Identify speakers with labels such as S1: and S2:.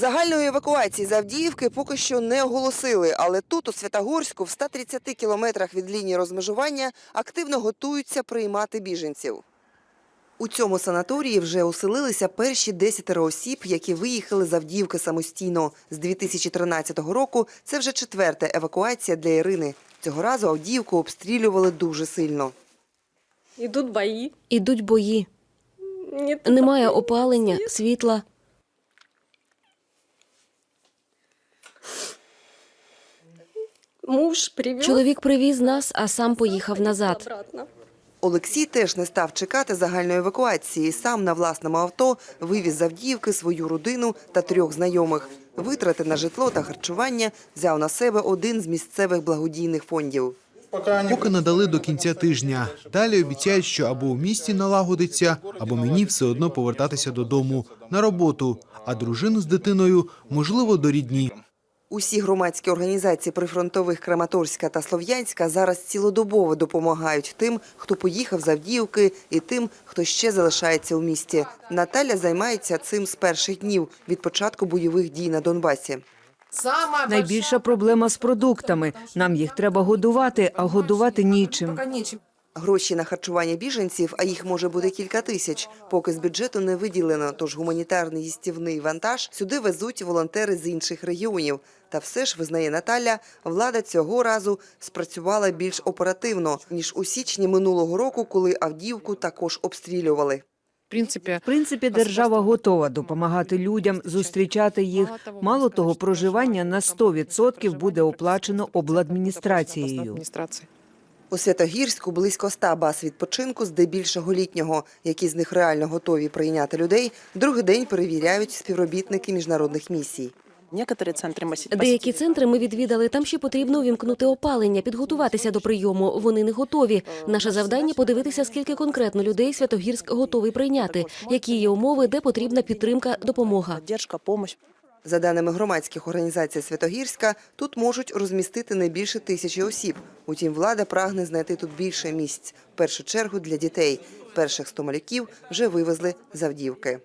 S1: Загальної евакуації з Авдіївки поки що не оголосили, але тут, у Святогорську, в 130 кілометрах від лінії розмежування, активно готуються приймати біженців. У цьому санаторії вже оселилися перші десятеро осіб, які виїхали з Авдіївки самостійно. З 2013 року це вже четверта евакуація для Ірини. Цього разу Авдіївку обстрілювали дуже сильно.
S2: Ідуть бої.
S3: Ідуть бої, немає опалення, світла.
S2: Муж привез
S3: Чоловік привіз нас, а сам поїхав назад.
S1: Олексій теж не став чекати загальної евакуації. Сам на власному авто вивіз з Авдіївки свою родину та трьох знайомих. Витрати на житло та харчування взяв на себе один з місцевих благодійних фондів.
S4: Поки надали до кінця тижня. Далі обіцяють, що або у місті налагодиться, або мені все одно повертатися додому на роботу, а дружину з дитиною можливо до рідні.
S1: Усі громадські організації прифронтових Краматорська та Слов'янська зараз цілодобово допомагають тим, хто поїхав з Авдіївки, і тим, хто ще залишається у місті. Наталя займається цим з перших днів від початку бойових дій на Донбасі.
S5: Найбільша проблема з продуктами. Нам їх треба годувати, а годувати нічим.
S1: Гроші на харчування біженців, а їх може бути кілька тисяч, поки з бюджету не виділено. Тож гуманітарний їстівний вантаж сюди везуть волонтери з інших регіонів. Та все ж визнає Наталя, влада цього разу спрацювала більш оперативно ніж у січні минулого року, коли Авдіївку також обстрілювали.
S6: В принципі,
S5: В принципі, держава готова допомагати людям, зустрічати їх. Мало того, проживання на 100% буде оплачено обладміністрацією.
S6: адміністрації.
S1: У Святогірську близько ста баз відпочинку, здебільшого літнього, які з них реально готові прийняти людей. Другий день перевіряють співробітники міжнародних місій.
S7: Некоторые центры мы се-
S3: Деякі
S7: посетили.
S3: центри ми відвідали. Там ще потрібно увімкнути опалення, підготуватися до прийому. Вони не готові. Наше завдання подивитися, скільки конкретно людей Святогірськ готовий прийняти, які є умови, де потрібна підтримка, допомога.
S1: За даними громадських організацій Святогірська, тут можуть розмістити не більше тисячі осіб. Утім, влада прагне знайти тут більше місць. В першу чергу для дітей. Перших 100 малюків вже вивезли з Авдіївки.